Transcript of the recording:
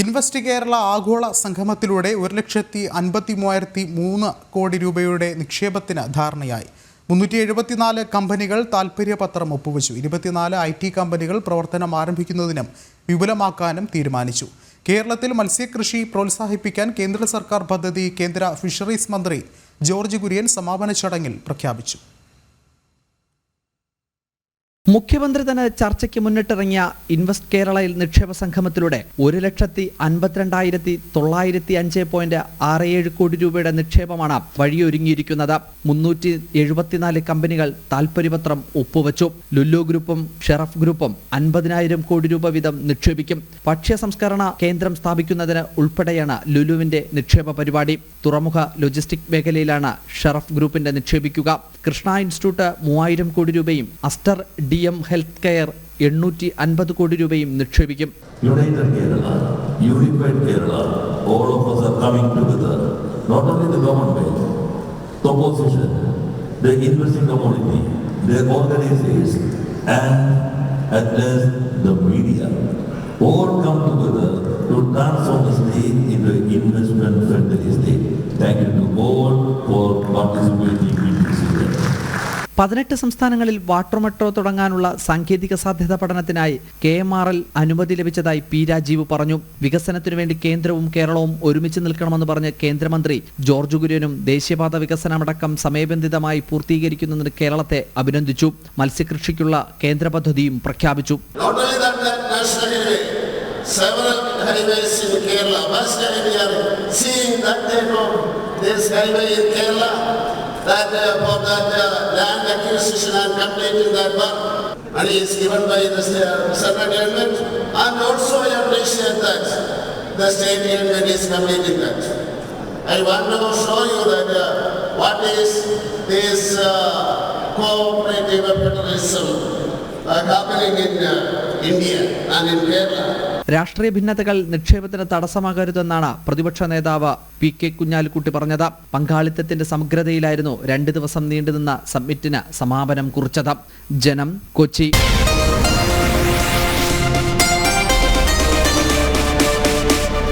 Invest Kerala ആഗോള സംഗമത്തിലൂടെ ഒരു ലക്ഷത്തി അൻപത്തി മൂവായിരത്തി മൂന്ന് കോടി രൂപയുടെ നിക്ഷേപത്തിന് ധാരണയായി. മുന്നൂറ്റി എഴുപത്തിനാല് കമ്പനികൾ താൽപ്പര്യപത്രം ഒപ്പുവച്ചു. ഇരുപത്തിനാല് ഐ ടി കമ്പനികൾ പ്രവർത്തനം ആരംഭിക്കുന്നതിനും വിപുലമാക്കാനും തീരുമാനിച്ചു. കേരളത്തിൽ മത്സ്യകൃഷി പ്രോത്സാഹിപ്പിക്കാൻ കേന്ദ്ര സർക്കാർ പദ്ധതി കേന്ദ്ര ഫിഷറീസ് മന്ത്രി ജോർജ് കുര്യൻ സമാപന ചടങ്ങിൽ പ്രഖ്യാപിച്ചു. മുഖ്യമന്ത്രി തന്നെ ചർച്ചയ്ക്ക് മുന്നിട്ടിറങ്ങിയ ഇൻവെസ്റ്റ് കേരളയിൽ നിക്ഷേപ സംഗമത്തിലൂടെ ഒരു ലക്ഷത്തി അൻപത്തിരണ്ടായിരത്തി തൊള്ളായിരത്തി അഞ്ച് പോയിന്റ് ആറ് ഏഴ് കോടി രൂപയുടെ നിക്ഷേപമാണ് വഴിയൊരുങ്ങിയിരിക്കുന്നത്. മുന്നൂറ്റി എഴുപത്തിനാല് കമ്പനികൾ താൽപര്യപത്രം ഒപ്പുവച്ചു. ലുല്ലു ഗ്രൂപ്പും ഷെറഫ് ഗ്രൂപ്പും അൻപതിനായിരം കോടി രൂപ വീതം നിക്ഷേപിക്കും. ഭക്ഷ്യ സംസ്കരണ കേന്ദ്രം സ്ഥാപിക്കുന്നതിന് ഉൾപ്പെടെയാണ് ലുലുവിന്റെ നിക്ഷേപ പരിപാടി. തുറമുഖ ലോജിസ്റ്റിക് മേഖലയിലാണ് ഷെറഫ് ഗ്രൂപ്പിന്റെ നിക്ഷേപിക്കുക. കൃഷ്ണ ഇൻസ്റ്റിറ്റ്യൂട്ട് മൂവായിരം കോടി രൂപയും Aster D M Health Care എണ്ണൂറ്റി അൻപത് കോടി രൂപയും നിക്ഷേപിക്കും United Kerala, Unified Kerala, all of us are coming together. Not only the government, the opposition, the investing community, the organizers, and at last the media. All come together to transform the state into investment friendly state. Thank you to all for പതിനെട്ട് സംസ്ഥാനങ്ങളിൽ water metro തുടങ്ങാനുള്ള സാങ്കേതിക സാധ്യത പഠനത്തിനായി K M R L അനുമതി ലഭിച്ചതായി P Rajeev പറഞ്ഞു. വികസനത്തിനു വേണ്ടി കേന്ദ്രവും കേരളവും ഒരുമിച്ച് നിൽക്കണമെന്ന് പറഞ്ഞ കേന്ദ്രമന്ത്രി ജോർജ് കുര്യനും ദേശീയപാത വികസനമടക്കം സമയബന്ധിതമായി പൂർത്തീകരിക്കുന്നതിന് കേരളത്തെ അഭിനന്ദിച്ചു. മത്സ്യകൃഷിക്കുള്ള കേന്ദ്ര പദ്ധതിയും പ്രഖ്യാപിച്ചു. Kerala, that uh, for that uh, land acquisition and completing that work, and is given by the sta- central government, and also I appreciate that the state government is completing that. I want to show you that uh, what is this uh, cooperative federalism uh, happening in uh, India and in Kerala. രാഷ്ട്രീയ ഭിന്നതകൾ നിക്ഷേപത്തിന് തടസ്സമാകരുതെന്നാണ് പ്രതിപക്ഷ നേതാവ് P K Kunhalikutty പറഞ്ഞത്. പങ്കാളിത്തത്തിന്റെ സമഗ്രതയിലായിരുന്നു രണ്ട് ദിവസം നീണ്ടുനിന്ന സമ്മിറ്റിന് സമാപനം കുറിച്ചത്. ജനം കൊച്ചി.